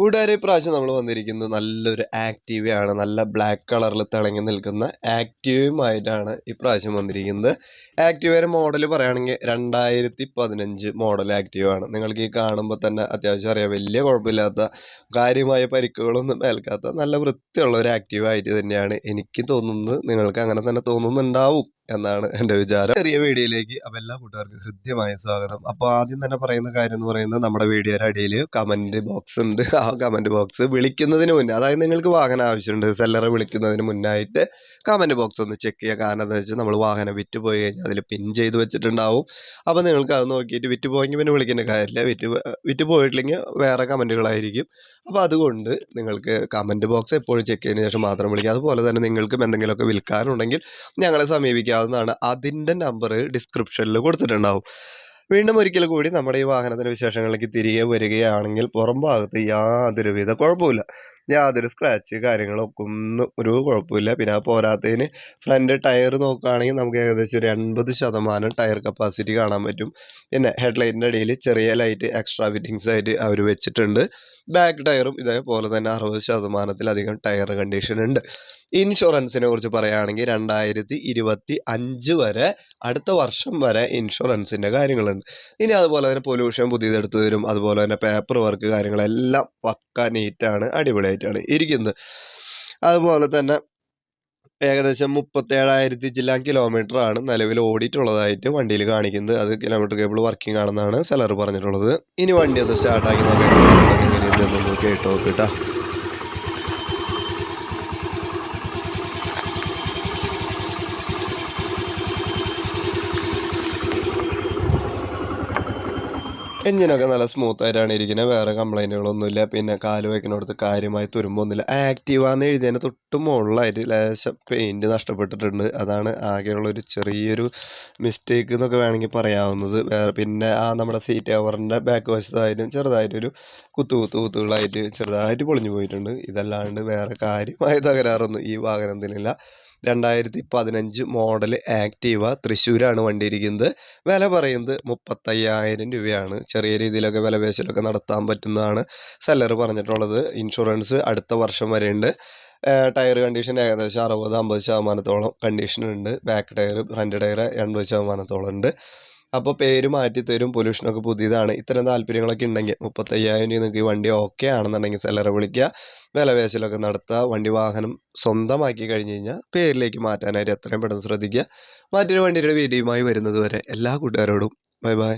കൂട്ടുകാരെ ഇപ്രാവശ്യം നമ്മൾ വന്നിരിക്കുന്നത് നല്ലൊരു ആക്റ്റീവയാണ് നല്ല ബ്ലാക്ക് കളറിൽ തിളങ്ങി നിൽക്കുന്ന ആക്റ്റീവയുമായിട്ടാണ് ഇപ്രാവശ്യം വന്നിരിക്കുന്നത്. ആക്റ്റീവയുടെ മോഡൽ പറയുകയാണെങ്കിൽ രണ്ടായിരത്തി പതിനഞ്ച് മോഡൽ ആക്റ്റീവാണ് നിങ്ങൾക്ക് ഈ കാണുമ്പോൾ തന്നെ അത്യാവശ്യം അറിയാം. വലിയ കുഴപ്പമില്ലാത്ത കാര്യമായ പരിക്കുകളൊന്നും ഏൽക്കാത്ത നല്ല വൃത്തിയുള്ള ഒരു ആക്റ്റീവായിട്ട് തന്നെയാണ് എനിക്ക് തോന്നുന്നത്. നിങ്ങൾക്ക് അങ്ങനെ തന്നെ തോന്നുന്നുണ്ടാവും. എന്നാണ് എന്റെ വിചാരം. ചെറിയ വീഡിയോയിലേക്ക് അപ്പോൾ എല്ലാ കൂട്ടുകാർക്കും ഹൃദ്യമായ സ്വാഗതം. അപ്പോൾ ആദ്യം തന്നെ പറയുന്ന കാര്യം എന്ന് പറയുന്നത് നമ്മുടെ വീഡിയോയുടെ അടിയിൽ കമന്റ് ബോക്സ് ഉണ്ട്. ആ കമന്റ് ബോക്സ് വിളിക്കുന്നതിന് മുന്നേ അതായത് നിങ്ങൾക്ക് വാഹനം ആവശ്യമുണ്ട് സെല്ലറെ വിളിക്കുന്നതിന് മുന്നായിട്ട് കമന്റ് ബോക്സ് ഒന്ന് ചെക്ക് ചെയ്യുക. കാരണം എന്താ വെച്ചാൽ നമ്മൾ വാഹനം വിറ്റ് പോയി കഴിഞ്ഞാൽ അതിൽ പിൻ ചെയ്ത് വെച്ചിട്ടുണ്ടാവും. അപ്പോൾ നിങ്ങൾക്ക് അത് നോക്കിയിട്ട് വിറ്റ് പോയെങ്കിൽ പിന്നെ വിളിക്കേണ്ട കാര്യമില്ല. വിറ്റ് വിറ്റ് പോയിട്ടില്ലെങ്കിൽ വേറെ കമന്റുകളായിരിക്കും. അപ്പോൾ അതുകൊണ്ട് നിങ്ങൾക്ക് കമന്റ് ബോക്സ് എപ്പോഴും ചെക്ക് ചെയ്തതിന് ശേഷം മാത്രം വിളിക്കുക. അതുപോലെ തന്നെ നിങ്ങൾക്കും എന്തെങ്കിലുമൊക്കെ വിൽക്കാനുണ്ടെങ്കിൽ ഞങ്ങളെ സമീപിക്കാവുന്നതാണ് അതിന്റെ നമ്പർ ഡിസ്ക്രിപ്ഷനിൽ കൊടുത്തിട്ടുണ്ടാവും. വീണ്ടും ഒരിക്കൽ കൂടി നമ്മുടെ ഈ വാഹനത്തിന്റെ വിശേഷങ്ങളിലേക്ക് തിരികെ വരികയാണെങ്കിൽ പുറം ഭാഗത്ത് യാതൊരുവിധ കുഴപ്പമില്ല യാതൊരു സ്ക്രാച്ച് കാര്യങ്ങളൊക്കെ ഒന്നും ഒരു കുഴപ്പമില്ല. പിന്നെ പോരാത്തതിന് ഫ്രണ്ട് ടയർ നോക്കുകയാണെങ്കിൽ നമുക്ക് ഏകദേശം ഒരു എൺപത് ശതമാനം ടയർ കപ്പാസിറ്റി കാണാൻ പറ്റും. പിന്നെ ഹെഡ്ലൈറ്റിന്റെ അടിയിൽ ചെറിയ ലൈറ്റ് എക്സ്ട്രാ ഫിറ്റിങ്സ് ആയിട്ട് അവർ വെച്ചിട്ടുണ്ട്. ബാക്ക് ടയറും ഇതേപോലെ തന്നെ അറുപത് ശതമാനത്തിലധികം ടയർ കണ്ടീഷൻ ഉണ്ട്. ഇൻഷുറൻസിനെ കുറിച്ച് പറയുകയാണെങ്കിൽ രണ്ടായിരത്തി ഇരുപത്തി അഞ്ച് വരെ അടുത്ത വർഷം വരെ ഇൻഷുറൻസിന്റെ കാര്യങ്ങളുണ്ട്. ഇനി അതുപോലെ തന്നെ പൊല്യൂഷൻ പുതിയതെടുത്ത് തരും അതുപോലെ തന്നെ പേപ്പർ വർക്ക് കാര്യങ്ങളെല്ലാം പക്ക നീറ്റാണ് അടിപൊളിയായിട്ടാണ് ഇരിക്കുന്നത്. അതുപോലെ തന്നെ ഏകദേശം മുപ്പത്തേഴായിരത്തി കിലോമീറ്റർ ആണ് നിലവിൽ ഓടിയിട്ടുള്ളതായിട്ട് വണ്ടിയിൽ കാണിക്കുന്നത്. അത് കിലോമീറ്റർ കേബിൾ വർക്കിംഗ് ആണെന്നാണ് സെലർ പറഞ്ഞിട്ടുള്ളത്. ഇനി വണ്ടി ഒന്ന് സ്റ്റാർട്ടാക്കി നോക്കാം. കേട്ടോ കേട്ടോ. എഞ്ചിനൊക്കെ നല്ല സ്മൂത്ത് ആയിട്ടാണ് ഇരിക്കുന്നത് വേറെ കംപ്ലൈന്റുകളൊന്നുമില്ല പിന്നെ കാൽ വയ്ക്കുന്നിടത്ത് കാര്യമായി തുരുമ്പൊന്നുമില്ല ആക്റ്റീവാന്ന് എഴുതിയതിന് തൊട്ട് മുകളിലായിട്ട് ലേശം പെയിന്റ് നഷ്ടപ്പെട്ടിട്ടുണ്ട്. അതാണ് ആകെയുള്ള ഒരു ചെറിയൊരു മിസ്റ്റേക്ക് എന്നൊക്കെ വേണമെങ്കിൽ പറയാവുന്നത്. വേറെ പിന്നെ ആ നമ്മുടെ സീറ്റ് കവറിന്റെ ബാക്ക് വശത്തായാലും ചെറുതായിട്ടൊരു കുത്തു കുത്തു കുത്തുകളായിട്ട് ചെറുതായിട്ട് പൊളിഞ്ഞു പോയിട്ടുണ്ട്. ഇതല്ലാണ്ട് വേറെ കാര്യമായ തകരാറൊന്നും ഈ വാഹനത്തിലില്ല. രണ്ടായിരത്തി പതിനഞ്ച് മോഡൽ ആക്റ്റീവ. തൃശ്ശൂരാണ് വണ്ടി ഇരിക്കുന്നത് വില പറയുന്നത് മുപ്പത്തയ്യായിരം രൂപയാണ്. ചെറിയ രീതിയിലൊക്കെ വിലപേശലൊക്കെ നടത്താൻ പറ്റുന്നതാണ് സെല്ലർ പറഞ്ഞിട്ടുള്ളത്. ഇൻഷുറൻസ് അടുത്ത വർഷം വരെയുണ്ട്. ടയർ കണ്ടീഷൻ ഏകദേശം അറുപത് അമ്പത് ശതമാനത്തോളം കണ്ടീഷൻ ഉണ്ട്. ബാക്ക് ടയർ ഫ്രണ്ട് ടയർ എൺപത് ശതമാനത്തോളം ഉണ്ട്. അപ്പോൾ പേര് മാറ്റി തരും പൊല്യൂഷനൊക്കെ പുതിയതാണ്. ഇത്തരം താല്പര്യങ്ങളൊക്കെ ഉണ്ടെങ്കിൽ മുപ്പത്തയ്യായിരം രൂപ നിങ്ങൾക്ക് ഈ വണ്ടി ഓക്കെ ആണെന്നുണ്ടെങ്കിൽ സെല്ലറെ വിളിക്കുക. വിലപേശലൊക്കെ നടത്തുക. വണ്ടി വാഹനം സ്വന്തമാക്കി കഴിഞ്ഞ് കഴിഞ്ഞാൽ പേരിലേക്ക് മാറ്റാനായിട്ട് എത്രയും പെട്ടെന്ന് ശ്രദ്ധിക്കുക. മറ്റൊരു വണ്ടിയുടെ വീഡിയോയുമായി വരുന്നത് വരെ എല്ലാ കൂട്ടുകാരോടും ബൈ ബൈ.